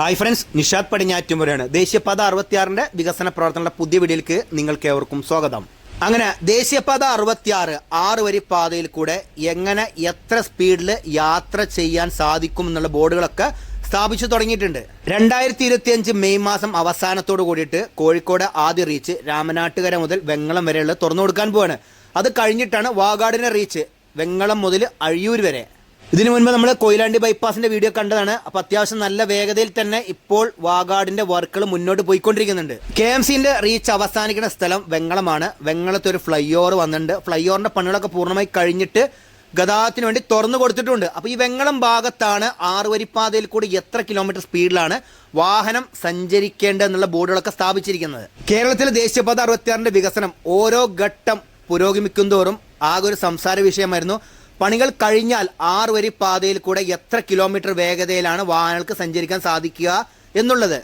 Hi friends Nishad പടിഞ്ഞാറ്റുമുരയാണ് ദേശീയപാത അറുപത്തിയാറിന്റെ വികസന പ്രവർത്തനങ്ങളുടെ പുതിയ വീഡിയോയിലേക്ക് നിങ്ങൾക്ക് ഏവർക്കും സ്വാഗതം. അങ്ങനെ ദേശീയപാത അറുപത്തിയാറ് ആറ് വരി പാതയിൽ കൂടെ എങ്ങനെ എത്ര സ്പീഡിൽ യാത്ര ചെയ്യാൻ സാധിക്കും എന്നുള്ള ബോർഡുകളൊക്കെ സ്ഥാപിച്ചു തുടങ്ങിയിട്ടുണ്ട്. രണ്ടായിരത്തി ഇരുപത്തിയഞ്ച് മെയ് മാസം അവസാനത്തോട് കൂടിയിട്ട് കോഴിക്കോട് ആദ്യ റീച്ച് രാമനാട്ടുകര മുതൽ വെങ്ങളം വരെയുള്ള തുറന്നു കൊടുക്കാൻ പോവാണ്. അത് കഴിഞ്ഞിട്ടാണ് വാഗാടിനെ റീച്ച് വെങ്ങളം മുതൽ അഴിയൂർ വരെ. ഇതിനു മുൻപ് നമ്മൾ കൊയിലാണ്ടി ബൈപ്പാസിന്റെ വീഡിയോ കണ്ടതാണ്. അപ്പൊ അത്യാവശ്യം നല്ല വേഗതയിൽ തന്നെ ഇപ്പോൾ വാഗാടിന്റെ വർക്കുകൾ മുന്നോട്ട് പോയിക്കൊണ്ടിരിക്കുന്നുണ്ട്. കെ എം സിന്റെ റീച്ച് അവസാനിക്കുന്ന സ്ഥലം വെങ്ങളമാണ്. വെങ്ങളത്ത് ഒരു ഫ്ലൈ ഓവർ വന്നിട്ടുണ്ട്. ഫ്ലൈ ഓവറിന്റെ പണികളൊക്കെ പൂർണമായി കഴിഞ്ഞിട്ട് ഗതാഗതത്തിന് വേണ്ടി തുറന്നു കൊടുത്തിട്ടുണ്ട്. അപ്പോൾ ഈ വെങ്ങളം ഭാഗത്താണ് ആറുവരിപ്പാതയിൽ കൂടി എത്ര കിലോമീറ്റർ സ്പീഡിലാണ് വാഹനം സഞ്ചരിക്കേണ്ടത് എന്നുള്ള ബോർഡുകളൊക്കെ സ്ഥാപിച്ചിരിക്കുന്നത്. കേരളത്തിലെ ദേശീയപാത അറുപത്തിയാറിന്റെ വികസനം ഓരോ ഘട്ടം പുരോഗമിക്കും തോറും ആകെ ഒരു സംസാര വിഷയമായിരുന്നു. പണികൾ കഴിഞ്ഞാൽ ആറ് വരി പാതയിൽ കൂടെ എത്ര കിലോമീറ്റർ വേഗതയിലാണ് വാഹനങ്ങൾക്ക് സഞ്ചരിക്കാൻ സാധിക്കുക എന്നുള്ളത്.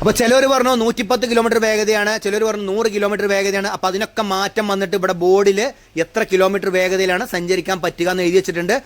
അപ്പോൾ ചിലർ പറഞ്ഞു നൂറ്റിപ്പത്ത് കിലോമീറ്റർ വേഗതയാണ് ചിലർ പറഞ്ഞു നൂറ് കിലോമീറ്റർ വേഗതയാണ്. അപ്പോൾ അതിനൊക്കെ മാറ്റം വന്നിട്ട് ഇവിടെ ബോർഡിൽ എത്ര കിലോമീറ്റർ വേഗതയിലാണ് സഞ്ചരിക്കാൻ പറ്റുക എന്ന് എഴുതി വെച്ചിട്ടുണ്ട്.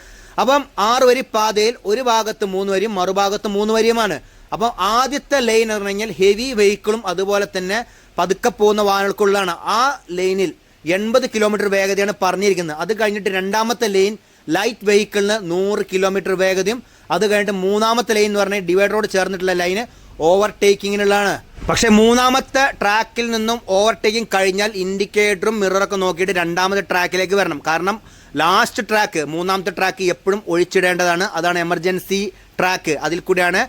അപ്പം ആറ് വരി പാതയിൽ ഒരു ഭാഗത്ത് മൂന്ന് വരിയും മറുഭാഗത്ത് മൂന്ന് വരിയുമാണ്. അപ്പം ആദ്യത്തെ ലൈൻ എന്ന് പറഞ്ഞാൽ ഹെവി വെഹിക്കിളും അതുപോലെ തന്നെ പതുക്കെ പോകുന്ന വാഹനങ്ങൾക്കുള്ളതാണ്. ആ ലൈനിൽ എൺപത് കിലോമീറ്റർ വേഗതയാണ് പറഞ്ഞിരിക്കുന്നത്. അത് കഴിഞ്ഞിട്ട് രണ്ടാമത്തെ ലൈൻ ലൈറ്റ് വെഹിക്കിളിന് നൂറ് കിലോമീറ്റർ വേഗതയും അത് കഴിഞ്ഞിട്ട് മൂന്നാമത്തെ ലൈൻ എന്ന് പറഞ്ഞാൽ ഡിവൈഡറോട് ചേർന്നിട്ടുള്ള ലൈന് ഓവർടേക്കിങ്ങിനുള്ളതാണ്. പക്ഷേ മൂന്നാമത്തെ ട്രാക്കിൽ നിന്നും ഓവർടേക്കിംഗ് കഴിഞ്ഞാൽ ഇൻഡിക്കേറ്ററും മിററൊക്കെ നോക്കിയിട്ട് രണ്ടാമത്തെ ട്രാക്കിലേക്ക് വരണം. കാരണം ലാസ്റ്റ് ട്രാക്ക് മൂന്നാമത്തെ ട്രാക്ക് എപ്പോഴും ഒഴിച്ചിടേണ്ടതാണ്. അതാണ് എമർജൻസി ട്രാക്ക്. അതിൽ കൂടിയാണ്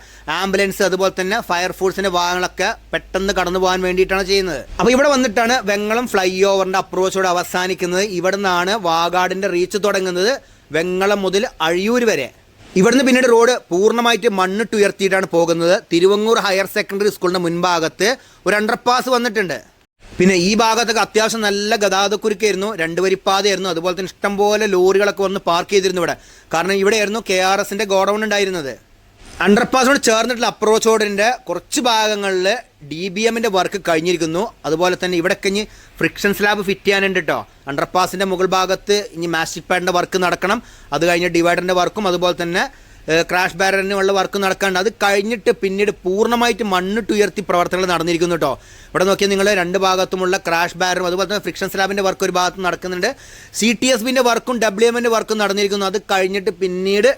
ആംബുലൻസ് അതുപോലെ തന്നെ ഫയർഫോഴ്സിന്റെ വാഹനങ്ങളൊക്കെ പെട്ടെന്ന് കടന്നു പോകാൻ വേണ്ടിയിട്ടാണ് ചെയ്യുന്നത്. അപ്പോൾ ഇവിടെ വന്നിട്ടാണ് വെങ്ങളം ഫ്ലൈ ഓവറിന്റെ അപ്രോച്ചോട് അവസാനിക്കുന്നത്. ഇവിടെ നിന്നാണ് വാഗാടിന്റെ റീച്ച് തുടങ്ങുന്നത്. വെങ്ങളം മുതൽ അഴിയൂർ വരെ. ഇവിടുന്ന് പിന്നീട് റോഡ് പൂർണമായിട്ട് മണ്ണിട്ട് ഉയർത്തിയിട്ടാണ് പോകുന്നത്. തിരുവങ്ങൂർ ഹയർ സെക്കൻഡറി സ്കൂളിന്റെ മുൻഭാഗത്ത് ഒരു അണ്ടർപാസ് വന്നിട്ടുണ്ട്. പിന്നെ ഈ ഭാഗത്തൊക്കെ അത്യാവശ്യം നല്ല ഗതാഗതക്കുരുക്കായിരുന്നു. രണ്ട് വരിപ്പാതയായിരുന്നു. അതുപോലെ തന്നെ ഇഷ്ടംപോലെ ലോറികളൊക്കെ വന്ന് പാർക്ക് ചെയ്തിരുന്നു ഇവിടെ. കാരണം ഇവിടെയായിരുന്നു കെ ആർ എസിന്റെ ഗോഡൗൺ ഉണ്ടായിരുന്നത്. അണ്ടർപാസിനോട് ചേർന്നിട്ടുള്ള അപ്രോച്ച് റോഡിന്റെ കുറച്ച് ഭാഗങ്ങളിൽ ഡി ബി എമ്മിന്റെ വർക്ക് കഴിഞ്ഞിരിക്കുന്നു. അതുപോലെ തന്നെ ഇവിടെ കഴിഞ്ഞ് ഫ്രിക്ഷൻ സ്ലാബ് ഫിറ്റ് ചെയ്യാനുണ്ട് കേട്ടോ അണ്ടർപാസിന്റെ മുകൾ ഭാഗത്ത് ഇനി മാസ്റ്റിക് പാഡിന്റെ വർക്ക് നടക്കണം. അത് കഴിഞ്ഞ് ഡിവൈഡറിന്റെ വർക്കും അതുപോലെ തന്നെ ക്രാഷ് ബാരറിനുള്ള വർക്ക് നടക്കാണ്ട് അത് കഴിഞ്ഞിട്ട് പിന്നീട് പൂർണമായിട്ട് മണ്ണിട്ട് ഉയർത്തി പ്രവർത്തനങ്ങൾ നടന്നിരിക്കുന്നു കേട്ടോ ഇവിടെ നോക്കിയാൽ നിങ്ങൾ രണ്ട് ഭാഗത്തുമുള്ള ക്രാഷ് ബാരറും അതുപോലെ തന്നെ ഫ്രിക്ഷൻ സ്ലാബിന്റെ വർക്ക് ഒരു ഭാഗത്ത് നടക്കുന്നുണ്ട്. സി ടി എസ് ബിന്റെ വർക്കും ഡബ്ല്യു എമ്മിന്റെ വർക്കും നടന്നിരിക്കുന്നു. അത് കഴിഞ്ഞിട്ട് പിന്നീട്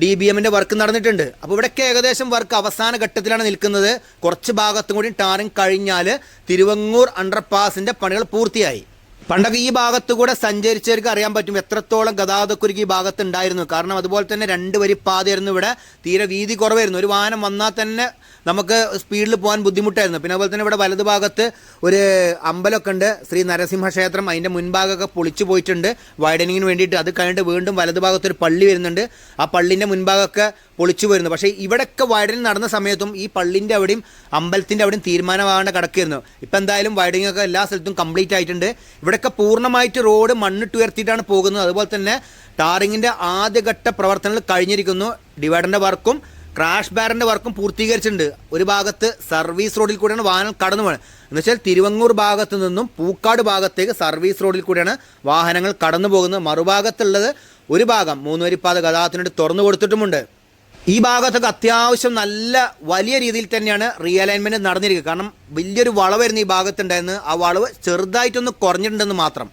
ഡി ബി എമ്മിന്റെ വർക്ക് നടന്നിട്ടുണ്ട്. അപ്പോൾ ഇവിടെയൊക്കെ ഏകദേശം വർക്ക് അവസാന ഘട്ടത്തിലാണ് നിൽക്കുന്നത്. കുറച്ച് ഭാഗത്തും കൂടി ടാറിങ് കഴിഞ്ഞാൽ തിരുവങ്ങൂർ അണ്ടർപാസിന്റെ പണികൾ പൂർത്തിയായി. പണ്ടൊക്കെ ഈ ഭാഗത്ത് കൂടെ സഞ്ചരിച്ചവർക്ക് അറിയാൻ പറ്റും എത്രത്തോളം ഗതാഗതക്കുരുക്ക് ഈ ഭാഗത്ത് ഉണ്ടായിരുന്നു. കാരണം അതുപോലെ തന്നെ രണ്ട് വരി പാതയായിരുന്നു ഇവിടെ. തീരെ വീതി കുറവായിരുന്നു. ഒരു വാഹനം വന്നാൽ തന്നെ നമുക്ക് സ്പീഡിൽ പോകാൻ ബുദ്ധിമുട്ടായിരുന്നു. പിന്നെ അതുപോലെ തന്നെ ഇവിടെ വലതു ഭാഗത്ത് ഒരു അമ്പലമൊക്കെ ഉണ്ട്. ശ്രീ നരസിംഹ ക്ഷേത്രം. അതിന്റെ മുൻഭാഗമൊക്കെ പൊളിച്ചു പോയിട്ടുണ്ട്. വൈഡനിങ്ങിന് വേണ്ടിയിട്ട് അത് കഴിഞ്ഞിട്ട് വീണ്ടും വലതു ഭാഗത്ത് ഒരു പള്ളി വരുന്നുണ്ട്. ആ പള്ളിന്റെ മുൻഭാഗമൊക്കെ പൊളിച്ചു വരുന്നു പക്ഷേ ഇവിടെയൊക്കെ വൈഡനിങ് നടന്ന സമയത്തും ഈ പള്ളിന്റെ അവിടെയും അമ്പലത്തിന്റെ അവിടെയും തീരുമാനമാകേണ്ട കിടക്കായിരുന്നു ഇപ്പം എന്തായാലും വൈഡനിങ് ഒക്കെ എല്ലാ സ്ഥലത്തും കംപ്ലീറ്റ് ആയിട്ടുണ്ട്. ഇവിടെയൊക്കെ പൂർണമായിട്ട് റോഡ് മണ്ണിട്ട് ഉയർത്തിയിട്ടാണ് പോകുന്നത്. അതുപോലെ തന്നെ ടാറിങ്ങിന്റെ ആദ്യഘട്ട പ്രവർത്തനങ്ങൾ കഴിഞ്ഞിരിക്കുന്നു. ഡിവൈഡറിന്റെ വർക്കും ക്രാഷ് ബാറിന്റെ വർക്കും പൂർത്തീകരിച്ചിട്ടുണ്ട്. ഒരു ഭാഗത്ത് സർവീസ് റോഡിൽ കൂടിയാണ് വാഹനം കടന്നു പോകുന്നത് എന്ന് വെച്ചാൽ തിരുവങ്ങൂർ ഭാഗത്ത് നിന്നും പൂക്കാട് ഭാഗത്തേക്ക് സർവീസ് റോഡിൽ കൂടിയാണ് വാഹനങ്ങൾ കടന്നു പോകുന്നത്. മറുഭാഗത്തുള്ളത് ഒരു ഭാഗം മൂന്നുവരിപ്പാത ഗതാഗതത്തിനുവേണ്ടി തുറന്നു കൊടുത്തിട്ടുമുണ്ട്. ഈ ഭാഗത്തൊക്കെ അത്യാവശ്യം നല്ല വലിയ രീതിയിൽ തന്നെയാണ് റീഅലൈൻമെന്റ് നടന്നിരിക്കുക കാരണം വലിയൊരു വളവായിരുന്നു ഈ ഭാഗത്തുണ്ടായിരുന്നു. ആ വളവ് ചെറുതായിട്ടൊന്ന് കുറഞ്ഞിട്ടുണ്ടെന്ന് മാത്രം.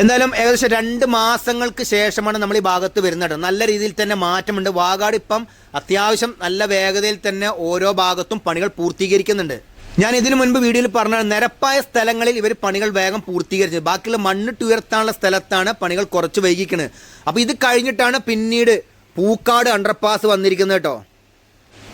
എന്തായാലും ഏകദേശം രണ്ട് മാസങ്ങൾക്ക് ശേഷമാണ് നമ്മൾ ഈ ഭാഗത്ത് വരുന്നത്. നല്ല രീതിയിൽ തന്നെ മാറ്റമുണ്ട്. വാഗാട് ഇപ്പം അത്യാവശ്യം നല്ല വേഗതയിൽ തന്നെ ഓരോ ഭാഗത്തും പണികൾ പൂർത്തീകരിക്കുന്നുണ്ട്. ഞാൻ ഇതിനു മുൻപ് വീഡിയോയിൽ പറഞ്ഞ നിരപ്പായ സ്ഥലങ്ങളിൽ ഇവർ പണികൾ വേഗം പൂർത്തീകരിച്ചത്. ബാക്കിയുള്ള മണ്ണിട്ട് ഉയർത്താനുള്ള സ്ഥലത്താണ് പണികൾ കുറച്ച് വൈകിക്കുന്നത് അപ്പോൾ ഇത് കഴിഞ്ഞിട്ടാണ് പിന്നീട് പൂക്കാട് അണ്ടർപാസ് വന്നിരിക്കുന്നത് കേട്ടോ.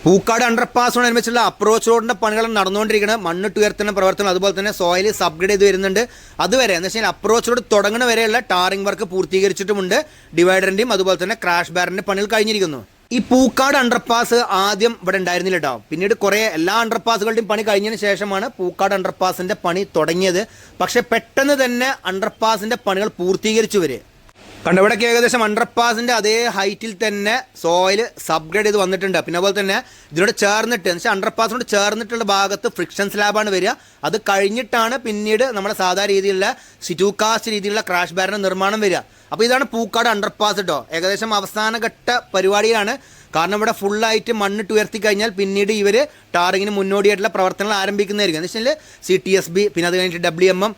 പൂക്കാട് അണ്ടർപാസിനോടനുബന്ധിച്ചുള്ള അപ്രോച്ച് റോഡിന്റെ പണികൾ നടന്നുകൊണ്ടിരിക്കുന്നത് മണ്ണിട്ട് ഉയർത്തുന്ന പ്രവർത്തനം അതുപോലെ തന്നെ സോയിൽ സബ്ഗ്രേഡ് ചെയ്ത് വരുന്നുണ്ട്. അതുവരെ എന്ന് വെച്ചാൽ അപ്രോച്ച് റോഡ് തുടങ്ങുന്ന വരെയുള്ള ടാറിംഗ് വർക്ക് പൂർത്തീകരിച്ചിട്ടുമുണ്ട്. ഡിവൈഡറിന്റെയും അതുപോലെ തന്നെ ക്രാഷ് ബാറിന്റെ പണികൾ കഴിഞ്ഞിരിക്കുന്നു. ഈ പൂക്കാട് അണ്ടർപാസ് ആദ്യം ഇവിടെ ഉണ്ടായിരുന്നില്ല കേട്ടോ പിന്നീട് കുറേ എല്ലാ അണ്ടർപാസുകളുടെയും പണി കഴിഞ്ഞതിന് ശേഷമാണ് പൂക്കാട് അണ്ടർപാസിന്റെ പണി തുടങ്ങിയത്. പക്ഷേ പെട്ടെന്ന് തന്നെ അണ്ടർപാസിന്റെ പണികൾ പൂർത്തീകരിച്ചു വരെ കണ്ട ഇവിടെയൊക്കെ ഏകദേശം അണ്ടർപാസിന്റെ അതേ ഹൈറ്റിൽ തന്നെ സോയിൽ സബ്ഗ്രേഡ് ചെയ്ത് വന്നിട്ടുണ്ട്. പിന്നെ അതുപോലെ തന്നെ ഇതിനോട് ചേർന്നിട്ട് എന്ന് വെച്ചാൽ അണ്ടർപാസിനോട് ചേർന്നിട്ടുള്ള ഭാഗത്ത് ഫ്രിക്ഷൻ സ്ലാബാണ് വരിക. അത് കഴിഞ്ഞിട്ടാണ് പിന്നീട് നമ്മുടെ സാധാരണ രീതിയിലുള്ള സിറ്റു കാസ്റ്റ് രീതിയിലുള്ള ക്രാഷ് ബാരിന് നിർമ്മാണം വരിക. അപ്പോൾ ഇതാണ് പൂക്കാട് അണ്ടർപാസ് കേട്ടോ ഏകദേശം അവസാനഘട്ട പരിപാടിയാണ് കാരണം ഇവിടെ ഫുള്ളായിട്ട് മണ്ണിട്ട് ഉയർത്തി കഴിഞ്ഞാൽ പിന്നീട് ഇവർ ടാറിങ്ങിന് മുന്നോടിയായിട്ടുള്ള പ്രവർത്തനങ്ങൾ ആരംഭിക്കുന്നതായിരിക്കും. എന്ന് വെച്ചാൽ സി ടി എസ് ബി പിന്നെ അത് കഴിഞ്ഞിട്ട് ഡബ്ല്യു എം എം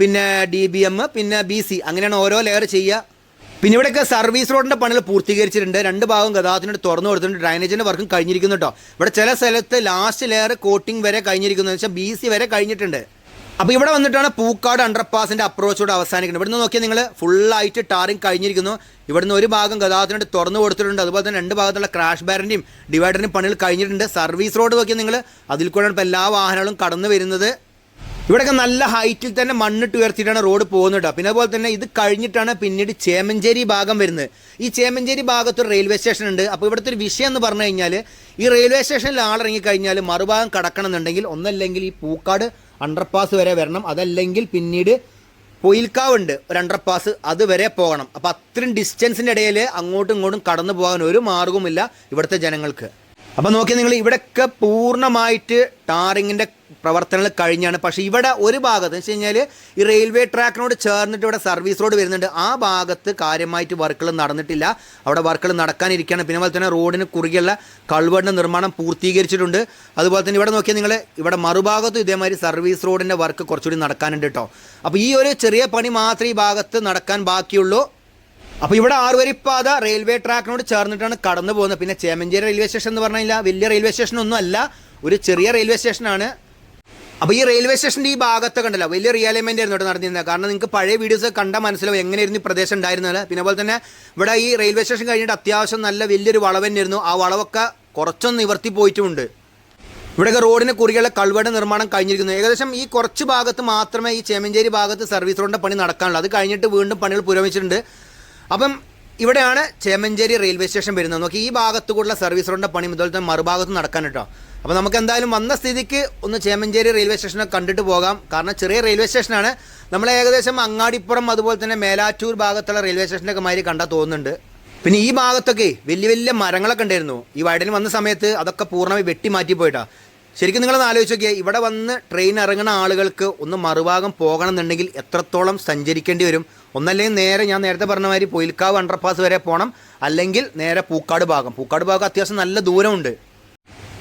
പിന്നെ ഡി ബി എം പിന്നെ ബി സി അങ്ങനെയാണ് ഓരോ ലെയർ ചെയ്യുക. പിന്നെ ഇവിടെയൊക്കെ സർവീസ് റോഡിന്റെ പണികൾ പൂർത്തീകരിച്ചിട്ടുണ്ട്. രണ്ട് ഭാഗം ഗതാഗതത്തിന് തുറന്നു കൊടുത്തിട്ടുണ്ട്. ഡ്രൈനേജിന്റെ വർക്കും കഴിഞ്ഞിരിക്കുന്നു കേട്ടോ ഇവിടെ ചില സ്ഥലത്ത് ലാസ്റ്റ് ലെയർ കോട്ടിംഗ് വരെ കഴിഞ്ഞിരിക്കുന്നു. വെച്ചാൽ ബി സി വരെ കഴിഞ്ഞിട്ടുണ്ട്. അപ്പോൾ ഇവിടെ വന്നിട്ടാണ് പൂക്കാട് അണ്ടർപാസിന്റെ അപ്രോച്ചോട് അവസാനിക്കുന്നത്. ഇവിടുന്ന് നോക്കിയാൽ നിങ്ങൾ ഫുള്ളായിട്ട് ടാറിങ് കഴിഞ്ഞിരിക്കുന്നു. ഇവിടുന്ന് ഒരു ഭാഗം ഗതാഗതത്തിന് തുറന്നു കൊടുത്തിട്ടുണ്ട്. അതുപോലെ തന്നെ രണ്ട് ഭാഗത്തുള്ള ക്രാഷ് ബാരന്റെയും ഡിവൈഡറിന്റെയും പണികൾ കഴിഞ്ഞിട്ടുണ്ട്. സർവീസ് റോഡ് നോക്കിയാൽ നിങ്ങൾ അതിൽ കൂടെയാണ് ഇപ്പോൾ എല്ലാ വാഹനങ്ങളും കടന്നു വരുന്നത്. ഇവിടെയൊക്കെ നല്ല ഹൈറ്റിൽ തന്നെ മണ്ണിട്ട് ഉയർത്തിയിട്ടാണ് റോഡ് പോകുന്നത് കേട്ടോ പിന്നെ അതുപോലെ തന്നെ ഇത് കഴിഞ്ഞിട്ടാണ് പിന്നീട് ചേമഞ്ചേരി ഭാഗം വരുന്നത്. ഈ ചേമഞ്ചേരി ഭാഗത്ത് ഒരു റെയിൽവേ സ്റ്റേഷൻ ഉണ്ട്. അപ്പോൾ ഇവിടുത്തെ ഒരു വിഷയം എന്ന് പറഞ്ഞു കഴിഞ്ഞാൽ ഈ റെയിൽവേ സ്റ്റേഷനിൽ ആളിറങ്ങിക്കഴിഞ്ഞാൽ മറുഭാഗം കടക്കണം എന്നുണ്ടെങ്കിൽ ഒന്നല്ലെങ്കിൽ ഈ പൂക്കാട് അണ്ടർപാസ് വരെ വരണം. അതല്ലെങ്കിൽ പിന്നീട് പൊയിൽക്കാവുണ്ട് ഒരു അണ്ടർപാസ് അതുവരെ പോകണം. അപ്പോൾ അത്രയും ഡിസ്റ്റൻസിന്റെ ഇടയിൽ അങ്ങോട്ടും ഇങ്ങോട്ടും കടന്നു പോകാൻ ഒരു മാർഗവുമില്ല ഇവിടുത്തെ ജനങ്ങൾക്ക്. അപ്പോൾ നോക്കിയാൽ നിങ്ങൾ ഇവിടെയൊക്കെ പൂർണമായിട്ട് ടാറിങ്ങിന്റെ പ്രവർത്തനങ്ങൾ കഴിഞ്ഞാണ്. പക്ഷേ ഇവിടെ ഒരു ഭാഗത്ത് വെച്ച് കഴിഞ്ഞാൽ ഈ റെയിൽവേ ട്രാക്കിനോട് ചേർന്നിട്ട് ഇവിടെ സർവീസ് റോഡ് വരുന്നുണ്ട്. ആ ഭാഗത്ത് കാര്യമായിട്ട് വർക്കുകൾ നടന്നിട്ടില്ല. അവിടെ വർക്കുകൾ നടക്കാനിരിക്കുകയാണ്. പിന്നെ അതുപോലെ തന്നെ റോഡിന് കുറുകെയുള്ള കൾവറിന്റെ നിർമ്മാണം പൂർത്തീകരിച്ചിട്ടുണ്ട്. അതുപോലെ തന്നെ ഇവിടെ നോക്കിയാൽ നിങ്ങൾ ഇവിടെ മറുഭാഗത്തും ഇതേമാതിരി സർവീസ് റോഡിന്റെ വർക്ക് കുറച്ചുകൂടി നടക്കാനുണ്ട് കേട്ടോ. അപ്പോൾ ഈ ഒരു ചെറിയ പണി മാത്രമേ ഈ ഭാഗത്ത് നടക്കാൻ ബാക്കിയുള്ളൂ. അപ്പോൾ ഇവിടെ ആറുവരിപ്പാത റെയിൽവേ ട്രാക്കിനോട് ചേർന്നിട്ടാണ് കടന്നു പോകുന്നത് പിന്നെ ചേമഞ്ചേരി റെയിൽവേ സ്റ്റേഷൻ എന്ന് പറഞ്ഞു കഴിഞ്ഞാൽ വലിയ റെയിൽവേ സ്റ്റേഷൻ ഒന്നും അല്ല ഒരു ചെറിയ റെയിൽവേ സ്റ്റേഷനാണ്. അപ്പോൾ ഈ റെയിൽവേ സ്റ്റേഷന്റെ ഈ ഭാഗത്ത് കണ്ടല്ലോ വലിയ റിയലൈൻമെന്റ് ആയിരുന്നു ഇവിടെ നടന്നിരുന്നത്. കാരണം നിങ്ങൾക്ക് പഴയ വീഡിയോസ് കണ്ടാൽ മനസ്സിലാവും എങ്ങനെയായിരുന്നു ഈ പ്രദേശം ഉണ്ടായിരുന്നത്. പിന്നെ അതുപോലെ തന്നെ ഇവിടെ ഈ റെയിൽവേ സ്റ്റേഷൻ കഴിഞ്ഞിട്ട് അത്യാവശ്യം നല്ല വലിയൊരു വളവ് തന്നെയായിരുന്നു. ആ വളവൊക്കെ കുറച്ചൊന്ന് നിവർത്തി പോയിട്ടുമുണ്ട്. ഇവിടെയൊക്കെ റോഡിന് കുറുകെയുള്ള കൾവട നിർമ്മാണം കഴിഞ്ഞിരിക്കുന്നു. ഏകദേശം ഈ കുറച്ച് ഭാഗത്ത് മാത്രമേ ഈ ചേമഞ്ചേരി ഭാഗത്ത് സർവീസ് റോഡിന്റെ പണി നടക്കാനുള്ളൂ. അത് കഴിഞ്ഞിട്ട് വീണ്ടും പണികൾ പുരോഗമിച്ചിട്ടുണ്ട്. അപ്പം ഇവിടെയാണ് ചേമഞ്ചേരി റെയിൽവേ സ്റ്റേഷൻ വരുന്നത്. നോക്കി ഈ ഭാഗത്തു കൂടെയുള്ള സർവീസ് റോഡിന്റെ പണി മുതൽ തന്നെ മറുഭാഗത്ത് നടക്കാൻ കേട്ടോ. അപ്പോൾ നമുക്ക് എന്തായാലും വന്ന സ്ഥിതിക്ക് ഒന്ന് ചേമഞ്ചേരി റെയിൽവേ സ്റ്റേഷനൊക്കെ കണ്ടിട്ട് പോകാം. കാരണം ചെറിയ റെയിൽവേ സ്റ്റേഷനാണ്. നമ്മൾ ഏകദേശം അങ്ങാടിപ്പുറം അതുപോലെ തന്നെ മേലാറ്റൂർ ഭാഗത്തുള്ള റെയിൽവേ സ്റ്റേഷനൊക്കെ മാതിരി കണ്ടാൽ തോന്നുന്നുണ്ട്. പിന്നെ ഈ ഭാഗത്തൊക്കെ വലിയ വലിയ മരങ്ങളൊക്കെ ഉണ്ടായിരുന്നു. ഈ വയഡിന് വന്ന സമയത്ത് അതൊക്കെ പൂർണമായി വെട്ടി മാറ്റി പോയിട്ടാ. ശരിക്കും നിങ്ങളൊന്ന് ആലോചിച്ച് നോക്കിയാൽ ഇവിടെ വന്ന് ട്രെയിൻ ഇറങ്ങുന്ന ആളുകൾക്ക് ഒന്ന് മറുഭാഗം പോകണം എന്നുണ്ടെങ്കിൽ എത്രത്തോളം സഞ്ചരിക്കേണ്ടി വരും? ഒന്നല്ലെങ്കിൽ നേരെ ഞാൻ നേരത്തെ പറഞ്ഞ മാതിരി പൊയിൽക്കാവ് അണ്ടർപാസ് വരെ പോകണം അല്ലെങ്കിൽ നേരെ പൂക്കാട് ഭാഗം. പൂക്കാട് ഭാഗം അത്യാവശ്യം നല്ല ദൂരമുണ്ട്.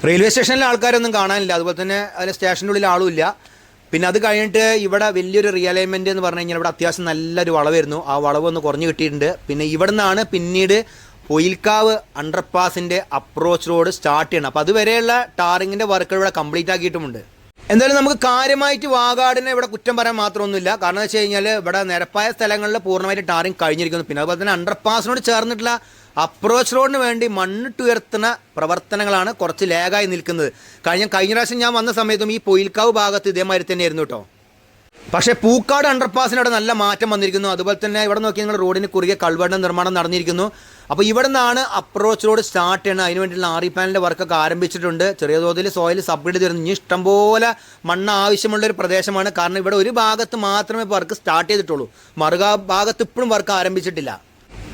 റെയിൽവേ സ്റ്റേഷനിലെ ആൾക്കാരൊന്നും കാണാനില്ല. അതുപോലെ തന്നെ അതിൽ സ്റ്റേഷന്റെ ഉള്ളിൽ ആളുമില്ല പിന്നെ അത് കഴിഞ്ഞിട്ട് ഇവിടെ വലിയൊരു റിയലൈൻമെന്റ് എന്ന് പറഞ്ഞു കഴിഞ്ഞാൽ ഇവിടെ അത്യാവശ്യം നല്ലൊരു വളവായിരുന്നു ആ വളവ് ഒന്ന് കുറഞ്ഞു കിട്ടിയിട്ടുണ്ട്. പിന്നെ ഇവിടെ നിന്നാണ് പിന്നീട് പൊയിൽക്കാവ് അണ്ടർപാസിന്റെ അപ്രോച്ച് റോഡ് സ്റ്റാർട്ട് ചെയ്യണം അപ്പോൾ അതുവരെയുള്ള ടാറിങ്ങിന്റെ വർക്കുകൾ ഇവിടെ കംപ്ലീറ്റ് ആക്കിയിട്ടുമുണ്ട്. എന്തായാലും നമുക്ക് കാര്യമായിട്ട് വാഗാടിനെ ഇവിടെ കുറ്റം പറയാൻ മാത്രമൊന്നുമില്ല. കാരണം എന്ന് വെച്ച് കഴിഞ്ഞാൽ ഇവിടെ നിരപ്പായ സ്ഥലങ്ങളിൽ പൂർണമായിട്ട് ടാറിങ് കഴിഞ്ഞിരിക്കുന്നു. പിന്നെ അതുപോലെ തന്നെ അണ്ടർപാസിനോട് ചേർന്നിട്ടുള്ള അപ്രോച്ച് റോഡിന് വേണ്ടി മണ്ണിട്ടുയർത്തുന്ന പ്രവർത്തനങ്ങളാണ് കുറച്ച് ലേഗായി നിൽക്കുന്നത്. കഴിഞ്ഞ കഴിഞ്ഞ പ്രാവശ്യം ഞാൻ വന്ന സമയത്തും ഈ പൊയിൽക്കാവ് ഭാഗത്ത് ഇതേമാതിരി തന്നെയായിരുന്നു കേട്ടോ. പക്ഷേ പൂക്കാട് അണ്ടർപാസിനവിടെ നല്ല മാറ്റം വന്നിരിക്കുന്നു. അതുപോലെ തന്നെ ഇവിടെ നോക്കി നിങ്ങൾ റോഡിന് കുറുകെ കൾവെണ്ണ നിർമ്മാണം നടന്നിരിക്കുന്നു. അപ്പോൾ ഇവിടെ നിന്നാണ് അപ്രോച്ച് റോഡ് സ്റ്റാർട്ട് ചെയ്യണം അതിന് വേണ്ടിയുള്ള ആറി പാനലിന്റെ വർക്കൊക്കെ ആരംഭിച്ചിട്ടുണ്ട്. ചെറിയ തോതിൽ സോയിൽ സബ്മിറ്റ് ചെയ്തിരുന്നു ഇനി ഇഷ്ടംപോലെ മണ്ണ് ആവശ്യമുള്ള ഒരു പ്രദേശമാണ്. കാരണം ഇവിടെ ഒരു ഭാഗത്ത് മാത്രമേ വർക്ക് സ്റ്റാർട്ട് ചെയ്തിട്ടുള്ളൂ. മറുക ഭാഗത്ത് ഇപ്പോഴും വർക്ക് ആരംഭിച്ചിട്ടില്ല.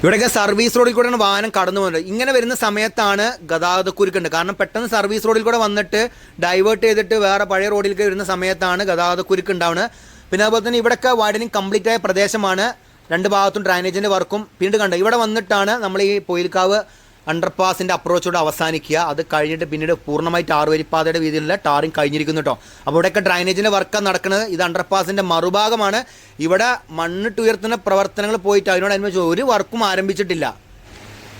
ഇവിടെയൊക്കെ സർവീസ് റോഡിൽ കൂടെയാണ് വാഹനം കടന്നു പോകുന്നത്. ഇങ്ങനെ വരുന്ന സമയത്താണ് ഗതാഗതക്കുരുക്കുണ്ട്. കാരണം പെട്ടെന്ന് സർവീസ് റോഡിൽ കൂടെ വന്നിട്ട് ഡൈവേർട്ട് ചെയ്തിട്ട് വേറെ പഴയ റോഡിലേക്ക് വരുന്ന സമയത്താണ് ഗതാഗതക്കുരുക്ക് ഉണ്ടാവുന്നത്. പിന്നെ അതുപോലെ തന്നെ ഇവിടെയൊക്കെ വൈഡനിങ് കംപ്ലീറ്റ് ആയ പ്രദേശമാണ്. രണ്ട് ഭാഗത്തും ഡ്രൈനേജിന്റെ വർക്കും പിന്നീട് കണ്ടത് ഇവിടെ വന്നിട്ടാണ് നമ്മൾ ഈ പൊയിൽക്കാവ് അണ്ടർപാസിന്റെ അപ്രോച്ചോട് അവസാനിക്കുക. അത് കഴിഞ്ഞിട്ട് പിന്നീട് പൂർണമായിട്ട് ആറുവരിപ്പാതയുടെ വീതിയിലുള്ള ടാറിങ് കഴിഞ്ഞിരിക്കുന്നു കേട്ടോ അപ്പോൾ ഇവിടെയൊക്കെ ഡ്രൈനേജിന്റെ വർക്കാണ് നടക്കുന്നത്. ഇത് അണ്ടർപാസിന്റെ മറുഭാഗമാണ്. ഇവിടെ മണ്ണിട്ട് ഉയർത്തുന്ന പ്രവർത്തനങ്ങൾ പോയിട്ട് അതിനോട് അതിനോടനുബന്ധിച്ച് ഒരു വർക്കും ആരംഭിച്ചിട്ടില്ല.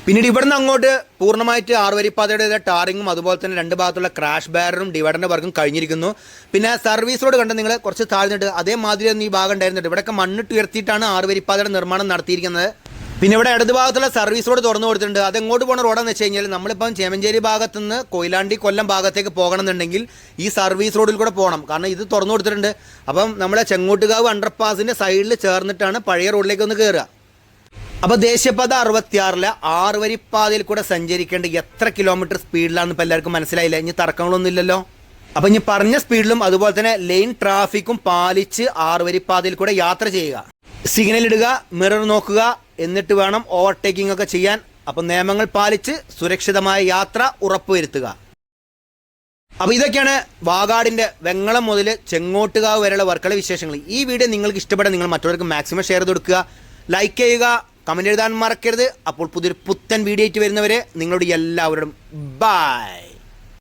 പിന്നീട് ഇവിടുന്ന് അങ്ങോട്ട് പൂർണമായിട്ട് ആറുവരിപ്പാതയുടെ ടാറിങ്ങും അതുപോലെ തന്നെ രണ്ട് ഭാഗത്തുള്ള ക്രാഷ് ബാരറും ഡിവൈഡറിന്റെ വർക്കും കഴിഞ്ഞിരിക്കുന്നു. പിന്നെ സർവീസ് റോഡ് കണ്ട് നിങ്ങൾ കുറച്ച് താഴ്ന്നിട്ട് അതേമാതിരി ഈ ഭാഗം ഉണ്ടായിരുന്നുണ്ട് ഇവിടെയൊക്കെ മണ്ണിട്ട് ഉയർത്തിയിട്ടാണ് ആറുവരിപ്പാതയുടെ നിർമ്മാണം നടത്തിയിരിക്കുന്നത്. പിന്നെ ഇവിടെ ഇടത് ഭാഗത്തുള്ള സർവീസ് റോഡ് തുറന്നു കൊടുത്തിട്ടുണ്ട്. അത് എങ്ങോട്ട് പോണ റോഡാന്ന് വെച്ച് കഴിഞ്ഞാൽ നമ്മളിപ്പം ചേമഞ്ചേരി ഭാഗത്തു നിന്ന് കൊയിലാണ്ടി കൊല്ലം ഭാഗത്തേക്ക് പോകണം എന്നുണ്ടെങ്കിൽ ഈ സർവീസ് റോഡിൽ കൂടെ പോകണം കാരണം ഇത് തുറന്നു കൊടുത്തിട്ടുണ്ട്. അപ്പം നമ്മളെ ചെങ്ങോട്ടുകാവ് അണ്ടർപാസിന്റെ സൈഡിൽ ചേർന്നിട്ടാണ് പഴയ റോഡിലേക്ക് ഒന്ന് കയറുക അപ്പോൾ ദേശീയപാത അറുപത്തിയാറിലെ ആറ് വരിപ്പാതയിൽ കൂടെ സഞ്ചരിക്കേണ്ട എത്ര കിലോമീറ്റർ സ്പീഡിലാണെന്ന് ഇപ്പോൾ എല്ലാവർക്കും മനസ്സിലായില്ല? ഇനി തർക്കങ്ങളൊന്നും ഇല്ലല്ലോ അപ്പോൾ ഇനി പറഞ്ഞ സ്പീഡിലും അതുപോലെ തന്നെ ലൈൻ ട്രാഫിക്കും പാലിച്ച് ആറ് വരിപ്പാതയിൽ കൂടെ യാത്ര ചെയ്യുക. സിഗ്നൽ ഇടുക മിറർ നോക്കുക എന്നിട്ട് വേണം ഓവർടേക്കിംഗ് ഒക്കെ ചെയ്യാൻ. അപ്പം നിയമങ്ങൾ പാലിച്ച് സുരക്ഷിതമായ യാത്ര ഉറപ്പുവരുത്തുക. അപ്പോൾ ഇതൊക്കെയാണ് വാഗാടിന്റെ വെങ്ങളം മുതൽ ചെങ്ങോട്ടുകാവ് വരെയുള്ള വർക്കള വിശേഷങ്ങൾ. ഈ വീഡിയോ നിങ്ങൾക്ക് ഇഷ്ടപ്പെടാൻ നിങ്ങൾ മറ്റുള്ളവർക്ക് മാക്സിമം ഷെയർ കൊടുക്കുക. ലൈക്ക് ചെയ്യുക കമന്റ് എഴുതാൻ മറക്കരുത്. അപ്പോൾ പുതിയൊരു പുത്തൻ വീഡിയോ ആയിട്ട് വരുന്നവരെ നിങ്ങളോട് എല്ലാവരോടും ബൈ